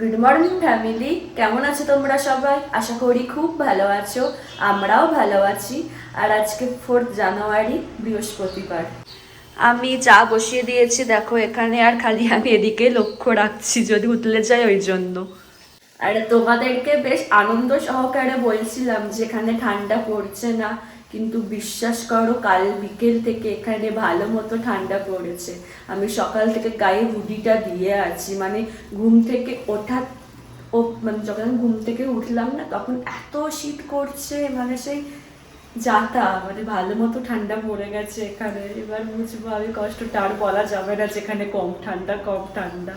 Good morning family কেমন আছো তোমরা সবাই? আশা করি খুব ভালো আছো। আমরাও ভালো আছি। আর আজকে ফোর্থ জানুয়ারি বৃহস্পতিবার। আমি চা বসিয়ে দিয়েছি, দেখো এখানে, আর খালি আমি এদিকে লক্ষ্য রাখছি, যদি উতলে যায় ওই জন্য। আর তোমাদেরকে বেশ আনন্দ সহকারে বলছিলাম যে এখানে ঠান্ডা পড়ছে না। কিন্তু বিশ্বাস করো, কাল বিকেল থেকে এখানে ভালো মতো ঠান্ডা পড়েছে। আমি সকাল থেকে গায়ে হুডিটা দিয়ে আছি মানে ঘুম থেকে ওঠা, ও মানে যখন ঘুম থেকে উঠলাম না, তখন এত শীত করছে মানে সেই যাতা মানে ভালো মতো ঠান্ডা পড়ে গেছে এখানে। এবার বুঝব আমি কষ্টটা আর বলা যাবে না যেখানে কম ঠান্ডা কম ঠান্ডা।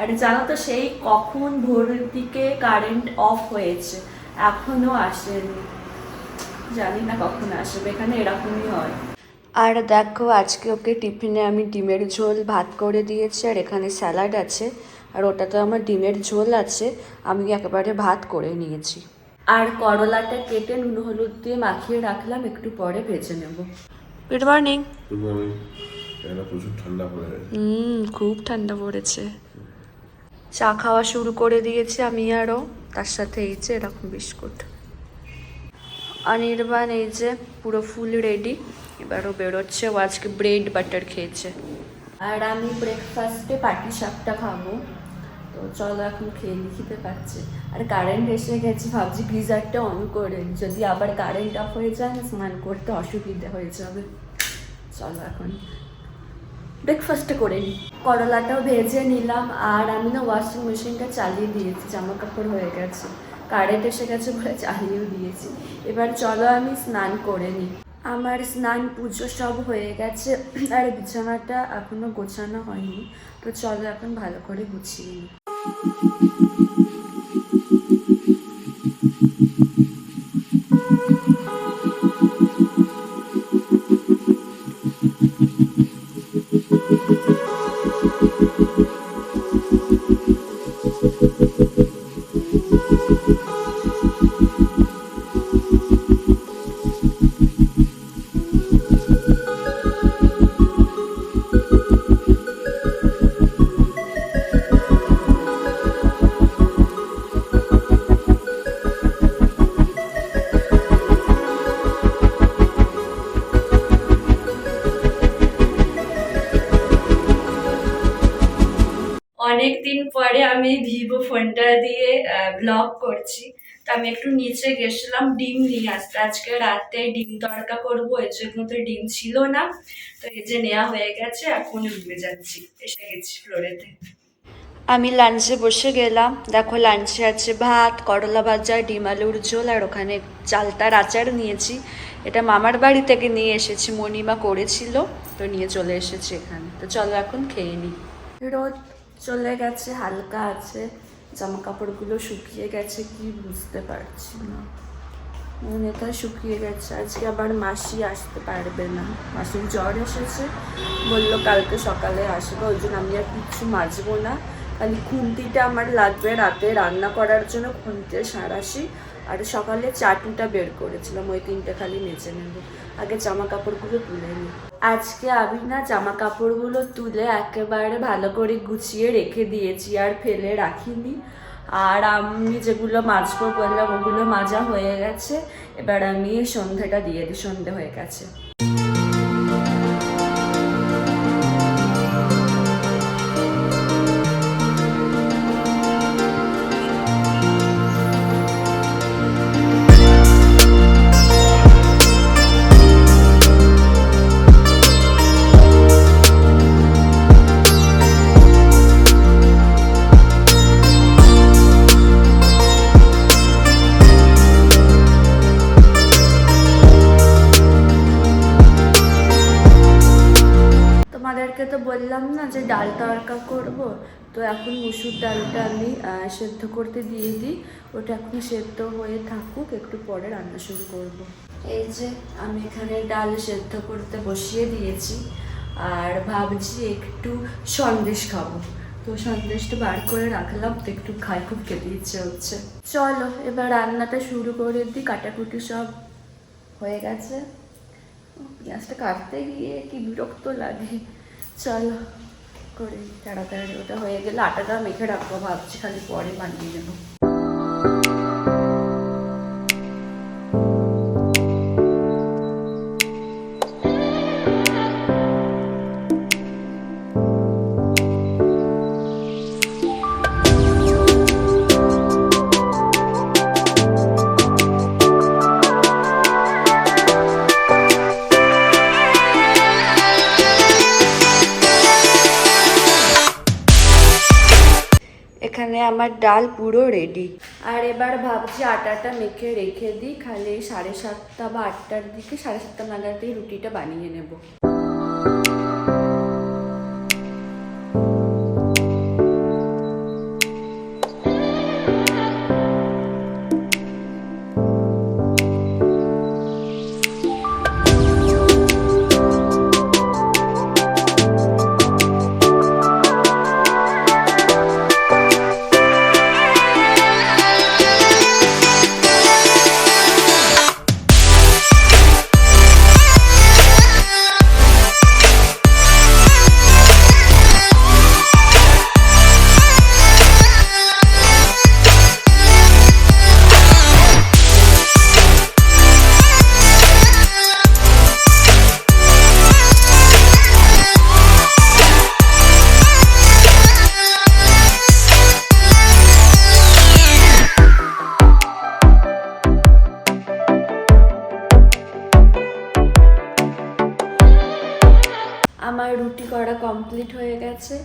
আর জানো তো, সেই কখন ভোরের দিকে কারেন্ট অফ হয়েছে, এখনও আসেনি। জানি না কখন আসবে এখানে এরকমই হয়। আর দেখো আজকে ওকে টিফিনে আমি ডিমের ঝোল ভাত করে দিয়েছি আর এখানে স্যালাড আছে। আর ওটাতে আমার ডিমের ঝোল আছে আমি একেবারে ভাত করে নিয়েছি। আর করলাটা কেটে নুন হলুদ দিয়ে মাখিয়ে রাখলাম একটু পরে ভেজে নেব। গুড মর্নিং গুড মর্নিং প্রচুর ঠান্ডা পড়ে হুম খুব ঠান্ডা পড়েছে। চা খাওয়া শুরু করে দিয়েছি আমি আরও তার সাথে এই যে এরকম বিস্কুট। অনির্বাণ, এই যে পুরো ফুল রেডি এবারও বেরোচ্ছে, ও আজকে ব্রেড বাটার খেয়েছে। আর আমি ব্রেকফাস্টে পাটি শাকটা খাব। তো চলো এখন খেয়ে খেতে পাচ্ছে। আর কারেন্ট এসে গেছে, ভাবছি গিজারটা অন করে যদি আবার কারেন্ট অফ হয়ে যায়, স্নান করতে অসুবিধা হয়ে যাবে। চলো এখন ব্রেকফাস্টটা করে নিই করলাটাও ভেজে নিলাম, আর আমি না ওয়াশিং মেশিনটা চালিয়ে দিয়েছি, জামা কাপড় হয়ে গেছে। কারেন্ট এসে গেছে বলে চালিয়েও দিয়েছি। এবার চলো আমি স্নান করে নিই। আমার স্নান পুজো সব হয়ে গেছে, আর বিছানাটা এখনও গোছানো হয়নি। তো চলো এখন ভালো করে গুছিয়ে নিই। পরে আমি ভিভো ফোনটা দিয়ে ব্লগ করছি। তো আমি একটু নিচে গেছিলাম ডিম নিয়ে আসতে। আজকে রাতে ডিম তড়কা করব এর জন্য তো ডিম ছিল না। তো এই যে নেওয়া হয়ে গেছে এখন রুমে যাচ্ছি। এসে গেছি ফ্লোরেতে আমি লাঞ্চে বসে গেলাম। দেখো লাঞ্চে আছে ভাত করলা ভাজা ডিম আলুর ঝোল আর ওখানে চালতার আচার নিয়েছি। এটা মামার বাড়ি থেকে নিয়ে এসেছি মণিমা করেছিল। তো নিয়ে চলে এসেছি এখানে। তো চলো এখন খেয়ে নিই। রোদ চলে গেছে, হালকা আছে জামা কাপড়গুলো শুকিয়ে গেছে কি বুঝতে পারছি না। এটা শুকিয়ে গেছে, আজকে আবার মাসি আসতে পারবে না। মাসির জ্বর এসেছে, বলল কালকে সকালে আসবে, ওই জন্য আমি আর কিছু মাজবো না। খালি খুন্তিটা আমার লাগবে রাতে রান্না করার জন্য খুন্তি সাঁড়াশি আর সকালে চাটুটা বের করেছিলাম, ওই তিনটে খালি মেচে নেব। আগে জামা কাপড়গুলো তুলে নিই আজকে আমি না জামা কাপড়গুলো তুলে একেবারে ভালো করে গুছিয়ে রেখে দিয়েছি আর ফেলে রাখিনি। আর আমি যেগুলো মাজবো বললাম, ওগুলো মাজা হয়ে গেছে। এবার আমি সন্ধ্যাটা দিয়ে দিই, সন্ধে হয়ে গেছে। তোমাদেরকে তো বললাম না যে ডাল তড়কা করব। তো এখন মুসুর ডালটা আমি সেদ্ধ করতে দিয়ে দিই। ওটা এখন সেদ্ধ হয়ে থাকুক, একটু পরে রান্না শুরু করব। এই যে, আমি এখানে ডাল সেদ্ধ করতে বসিয়ে দিয়েছি। আর ভাবছি একটু সন্দেশ খাব। তো সন্দেশটা বার করে রাখলাম, তো একটু খাই, খুব খেতে ইচ্ছে হচ্ছে। চলো, এবার রান্নাটা শুরু করে দিই, কাটাকুটি সব হয়ে গেছে। পেঁয়াজটা কাটতে গিয়ে কি বিরক্ত লাগে। চলো করে নিই তাড়াতাড়ি ওটা হয়ে গেলে আটাটা মেখে রাখব ভাবছি খালি পরে বানিয়ে নেব আমার ডাল পুরো রেডি আর এবার ভাবছি আটাটা মেখে রেখে দিই, খালি সাড়ে সাতটা বা আটটার দিকে, সাড়ে সাতটা নাগাদেই রুটিটা বানিয়ে নেব। আমার রুটি করা কমপ্লিট হয়ে গেছে।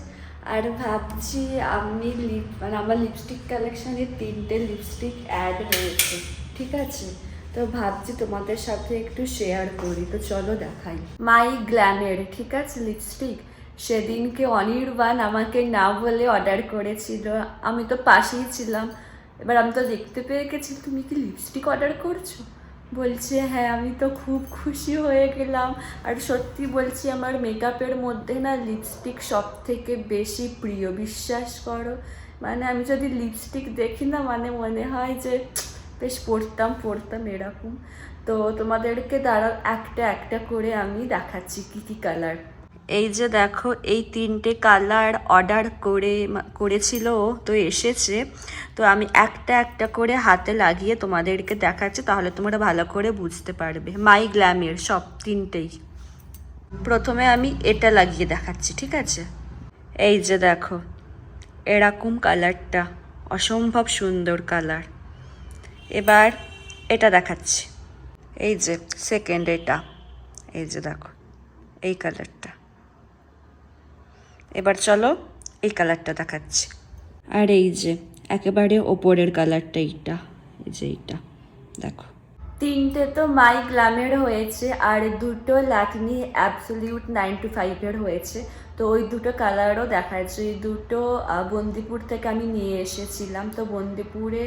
আর ভাবছি আমি লিপ মানে আমার লিপস্টিক কালেকশানে তিনটে লিপস্টিক অ্যাড হয়েছে, ঠিক আছে? তো ভাবছি তোমাদের সাথে একটু শেয়ার করি, তো চলো দেখাই। মাই গ্ল্যামের ঠিক আছে? লিপস্টিক সেদিনকে অনির্বাণ আমাকে না বলে অর্ডার করেছিল। আমি তো পাশেই ছিলাম। এবার আমি তো দেখতে পেয়ে গেছি, তুমি কি লিপস্টিক অর্ডার করছ? বলছে হ্যাঁ আমি তো খুব খুশি হয়ে গেলাম। আর সত্যি বলছি, আমার মেকআপের মধ্যে না লিপস্টিক সব থেকে বেশি প্রিয়, বিশ্বাস করো। মানে আমি যদি লিপস্টিক দেখি না মানে মনে হয় যে, বেশ পড়তাম পড়তাম এরকম। তো তোমাদেরকে দাঁড়াও, একটা একটা করে আমি দেখাচ্ছি কী কী কালার এই যে দেখো, এই তিনটে কালার অর্ডার করে করেছিল তো এসেছে। তো আমি একটা একটা করে হাতে লাগিয়ে তোমাদেরকে দেখাচ্ছি, তাহলে তোমরা ভালো করে বুঝতে পারবে। মাই গ্ল্যামের সব তিনটেই। প্রথমে আমি এটা লাগিয়ে দেখাচ্ছি, ঠিক আছে? এই যে দেখো, এরকম কালারটা, অসম্ভব সুন্দর কালার। এবার এটা দেখাচ্ছি। এই যে সেকেন্ড এটা। এই যে দেখো, এই কালারটা। এবার চলো এই কালারটা দেখাচ্ছি। আর এই যে একেবারে ওপরের কালারটা এইটা এই যে এইটা দেখো। তিনটে তো মাই গ্লামের হয়েছে আর দুটো ল্যাকমি অ্যাবসলিউট নাইন টু ফাইভের হয়েছে। তো ওই দুটো কালারও দেখাচ্ছে। এই দুটো বন্দিপুর থেকে আমি নিয়ে এসেছিলাম। তো বন্দিপুরে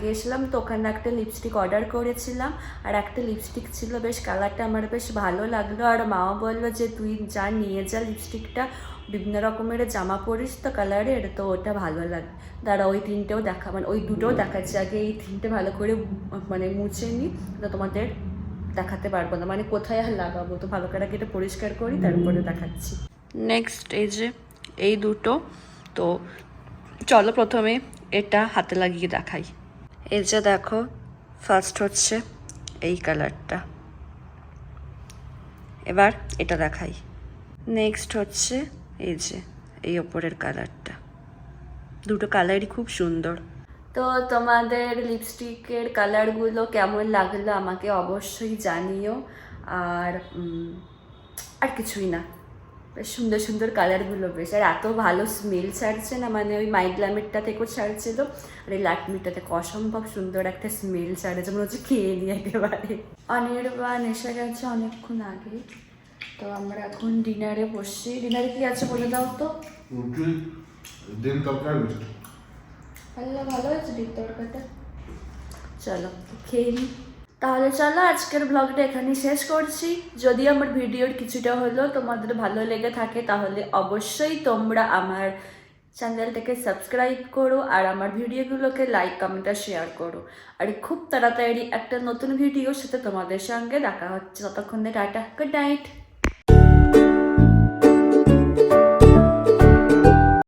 গিয়েছিলাম তো, ওখানে একটা লিপস্টিক অর্ডার করেছিলাম। আর একটা লিপস্টিক ছিল, বেশ কালারটা আমার বেশ ভালো লাগল। আর মাও বলল যে, তুই যা নিয়ে যা লিপস্টিকটা বিভিন্ন রকমের জামা পরিস তো কালারের তো ওটা ভালো লাগে দাঁড়া, ওই তিনটেও দেখা মানে ওই দুটোও দেখাচ্ছি। আগে এই তিনটে ভালো করে মানে মুছে নিই তো তোমাদের দেখাতে পারব না। মানে কোথায় আর লাগাবো? তো ভালো করে এটা পরিষ্কার করি, তারপরে দেখাচ্ছি। নেক্সট এই যে, এই দুটো। তো চলো প্রথমে এটা হাতে লাগিয়ে দেখাই। এই যে দেখো ফার্স্ট হচ্ছে এই কালারটা এবার এটা দেখাই। নেক্সট হচ্ছে এই যে, এই ওপরের কালারটা দুটো কালারই খুব সুন্দর। তো তোমাদের লিপস্টিকের কালারগুলো কেমন লাগল আমাকে অবশ্যই জানিও। আর আর কিছুই না। বেশ সুন্দর সুন্দর কালারগুলো বেশ। আর এত ভালো স্মেল ছাড়ছে না মানে ওই মাইগ্লামেরটা থেকেও ছাড়ছিল আর এই লাকমিটা থেকে অসম্ভব সুন্দর একটা স্মেল ছাড়ে যেমন হচ্ছে খেয়ে নিয়ে একেবারে। অনির্বাণ এসে গেছে অনেকক্ষণ আগে। তো আমরা এখন ডিনারে বসছি। ডিনারে কি আছে বলে দাও তো? ডিম তরকারি ভালো ভালো হয়েছে ডিম তরকাটা চলো খেয়ে নিই তাহলে চলো আজকের ব্লগটা এখানেই শেষ করছি। যদি আমার ভিডিওর কিছুটা হলো তোমাদের ভালো লেগে থাকে, তাহলে অবশ্যই তোমরা আমার চ্যানেলটাকে সাবস্ক্রাইব করো আর আমার ভিডিওগুলোকে লাইক কমেন্ট আর শেয়ার করো। আর খুব তাড়াতাড়ি একটা নতুন ভিডিওর সাথে তোমাদের সঙ্গে দেখা হচ্ছে। ততক্ষণে টাটা গুড নাইট